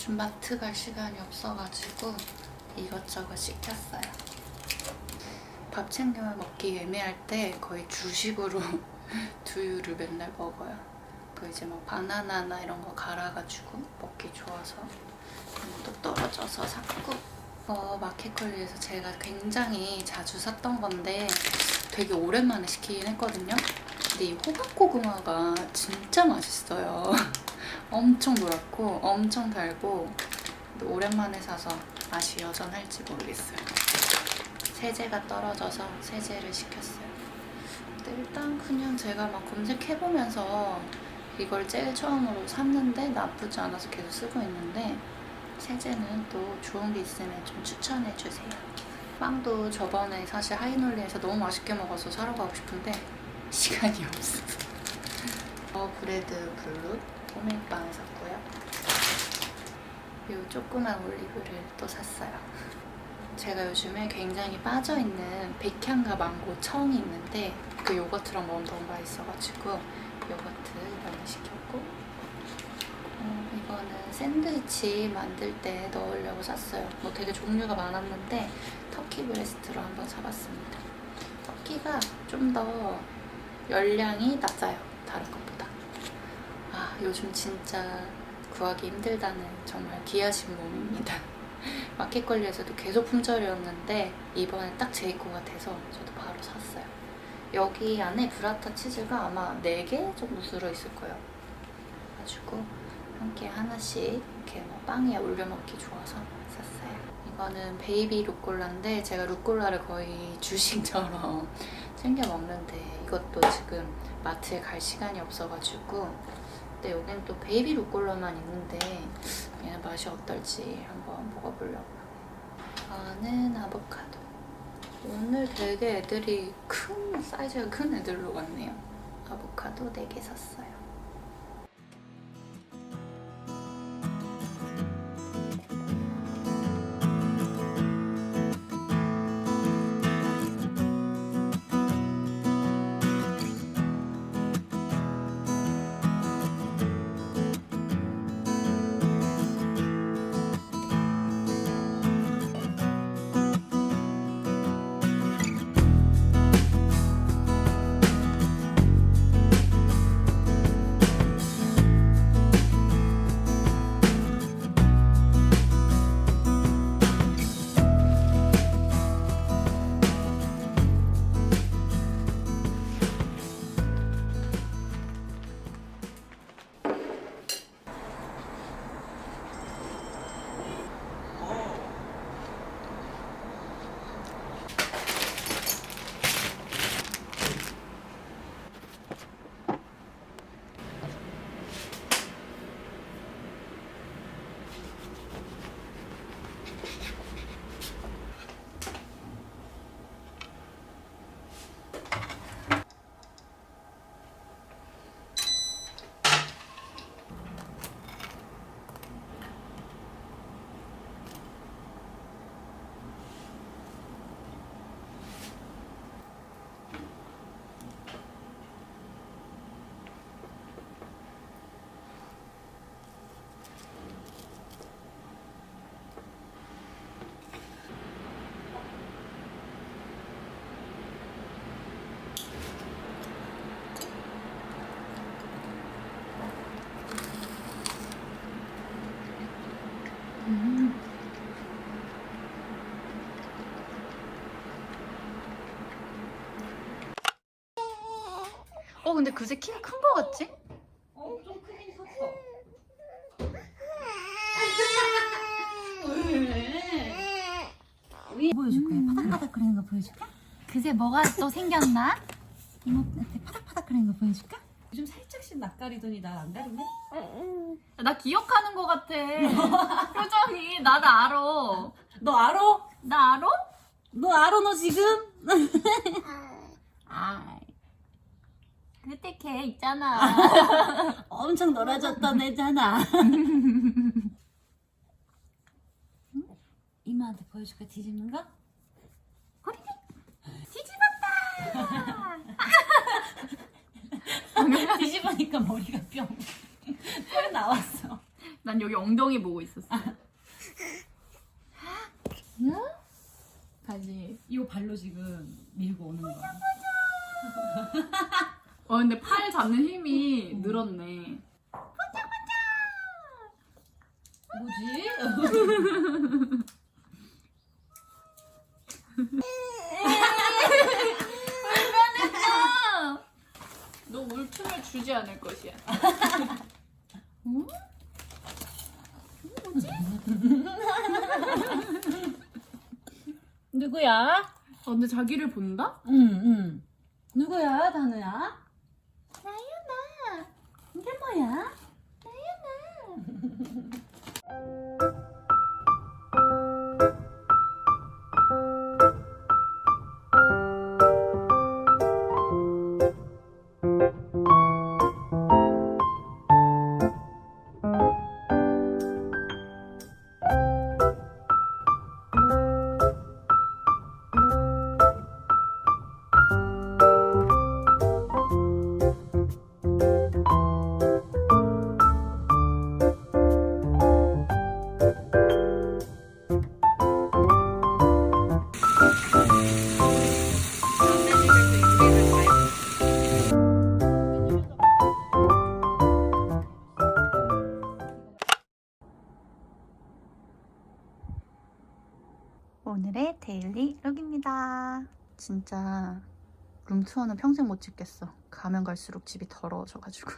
요즘 마트 갈 시간이 없어가지고 이것저것 시켰어요. 밥 챙겨 먹기 애매할 때 거의 주식으로 두유를 맨날 먹어요. 그 이제 뭐 바나나나 이런 거 갈아가지고 먹기 좋아서 또 떨어져서 샀고 어, 마켓컬리에서 제가 굉장히 자주 샀던 건데 되게 오랜만에 시키긴 했거든요. 근데 이 호박고구마가 진짜 맛있어요. 엄청 노랗고 엄청 달고 오랜만에 사서 맛이 여전할지 모르겠어요. 세제가 떨어져서 세제를 시켰어요. 근데 일단 그냥 제가 막 검색해보면서 이걸 제일 처음으로 샀는데 나쁘지 않아서 계속 쓰고 있는데 세제는 또 좋은 게 있으면 좀 추천해주세요. 빵도 저번에 사실 하이놀리에서 너무 맛있게 먹어서 사러 가고 싶은데 시간이 없어. 어 브레드 블루 호밀빵 샀고요. 이 조그만 올리브를 또 샀어요. 제가 요즘에 굉장히 빠져있는 백향과 망고 청이 있는데 그 요거트랑 먹으면 너무 맛있어가지고 요거트 이번에 시켰고 어, 이거는 샌드위치 만들 때 넣으려고 샀어요. 뭐 되게 종류가 많았는데 터키 브레스트로 한번 사봤습니다. 터키가 좀 더 열량이 낮아요. 다른 것보다. 아 요즘 진짜 구하기 힘들다는 정말 귀하신 몸입니다. 마켓컬리에서도 계속 품절이었는데 이번에 딱제 입고가 돼서 저도 바로 샀어요. 여기 안에 브라타 치즈가 아마 4개 정도 들어있을 거예요. 가지고 한개 하나씩 이렇게 뭐 빵에 올려 먹기 좋아서 샀어요. 이거는 베이비 루꼴라인데 제가 루꼴라를 거의 주식처럼 챙겨 먹는데 이것도 지금 마트에 갈 시간이 없어가지고 근데 여기는 또 베이비 루꼴라만 있는데 얘는 맛이 어떨지 한번 먹어보려고요. 이거는 아보카도. 오늘 되게 애들이 큰 사이즈가 큰 애들로 왔네요. 아보카도 4개 샀어요. 어 근데 그새 키큰거 같지? 어 좀 크긴 컸어. 왜? 보여줄 거야. 파닥파닥 거리는 거 보여줄까? 그새 뭐가 또 생겼나? 이모한테 파닥파닥 거리는 거 보여줄까? 요즘 살짝씩 낯가리더니 날안 가리네? 나 기억하는 거 같아. 표정이 나도 알아. 너 알아? 나 알아? 너 알아 너 지금? 아 그때 걔 있잖아. 엄청 놀아줬던 애잖아. 이모한테 보여줄까 뒤집는 거? 뒤집었다. 뒤집으니까 머리가 뿅. 뿅 나왔어. 나난 여기 엉덩이 보고 있었어. 다시. 이거 발로 지금 밀고 오는 거야. 와 근데 팔 잡는 힘이 늘었네. 뭐지? 너 울춤을 주지 않을 것이야. 누구야? 어, 근데 자기를 본다? 응, 응. 누구야, 다누야? 나연아. 이게 뭐야? 진짜 룸투어는 평생 못 찍겠어. 가면 갈수록 집이 더러워져가지고.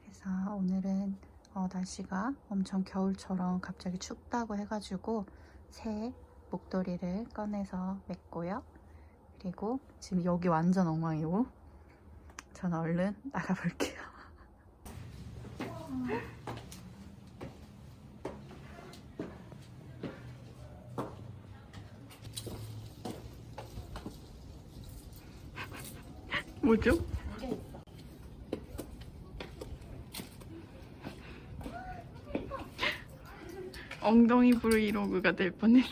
그래서 오늘은 어, 날씨가 엄청 겨울처럼 갑자기 춥다고 해가지고 새 목도리를 꺼내서 맸고요. 그리고 지금 여기 완전 엉망이고 저는 얼른 나가볼게요. 뭐죠? 엉덩이 브이로그가 될 뻔했어.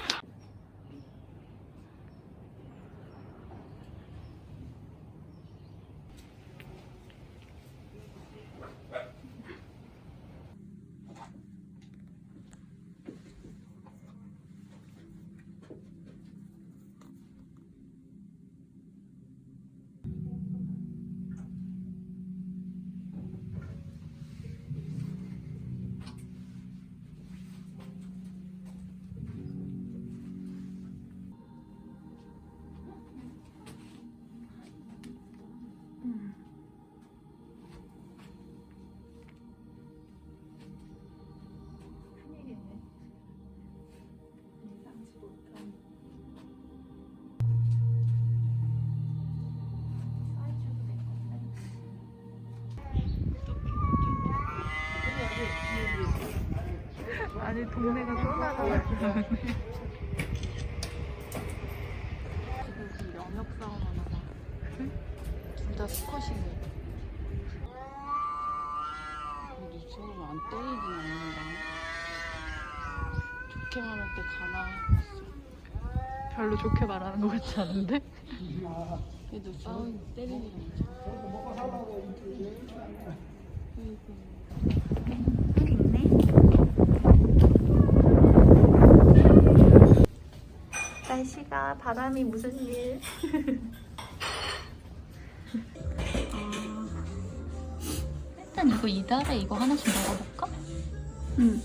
동네가 쏟아져가지고 지금 영역 싸움 하나 봐. 둘다 수컷이네. 근데 서로 안 때리진 않는다. 좋게 말할 때 가나. 별로 좋게 말하는 것 같지 않은데? 그래도 싸우는 때리는 게 물 있네. 바람이 무슨 일? 아, 일단 이거 이달에 이거 하나씩 먹어볼까? 응.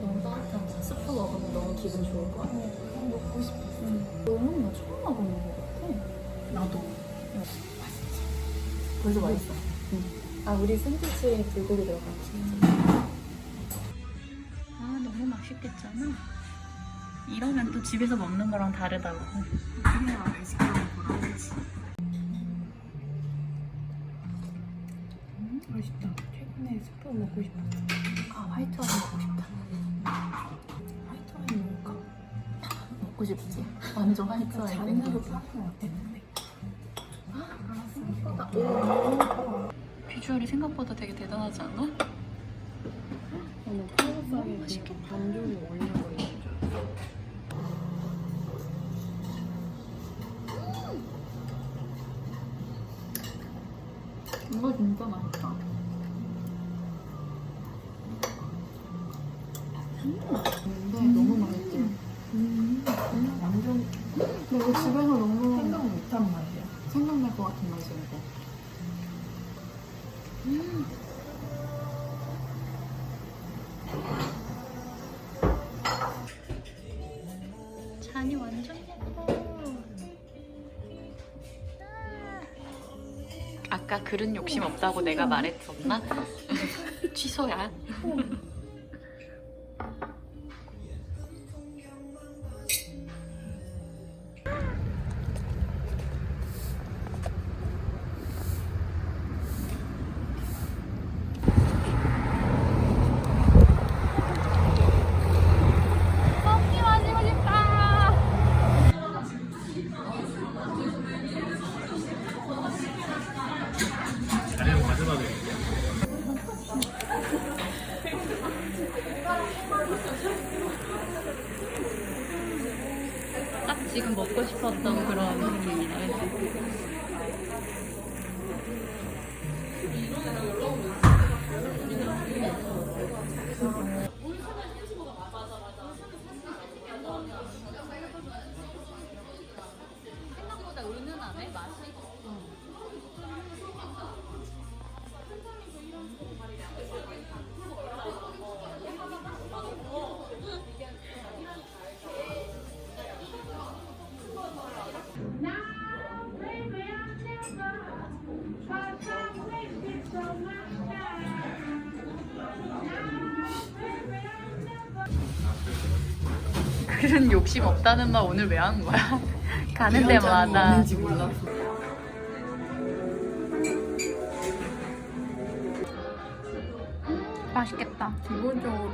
너무 따뜻한 스프 먹으면 너무 기분 좋을 것 같아. 먹고 싶었어. 너무 나 처음 먹어본 것 같아. 나도. 벌써 맛있어. 아, 우리 샌드위치에 불고기 들어갔지. 아 맛있겠잖아. 이러면 또 집에서 먹는 거랑 다르다고. 그래야 맛있게 먹어야지. 음, 맛있다. 최근에 스프 먹고 싶었어. 아, 화이트 와인 먹고 싶다. 화이트 와인 먹을까? 먹고 싶지. 완전 화이트 와인 잔으로 땡기지. 빠는 어땠는데? 비주얼이 생각보다 되게 대단하지 않아? 오늘 칼국수하게 맛있겠다. 반죽이 올린 거예요. 이거 진짜 맛있다. 근데 너무 맛있지? 음. 음. 완전 근데 이거 집에서 너무 생각 못한 맛이야. 생각날 것 같은 맛이야 이거. 음. 아까 그릇 욕심 없다고 내가 말했었나? 취소야. 지금 먹고 싶었던 그런 느낌이네. 생각보다 그런 욕심 없다는 말 오늘 왜 한 거야? 가는 데마다 왔는지 몰랐어. 맛있겠다. 기본적으로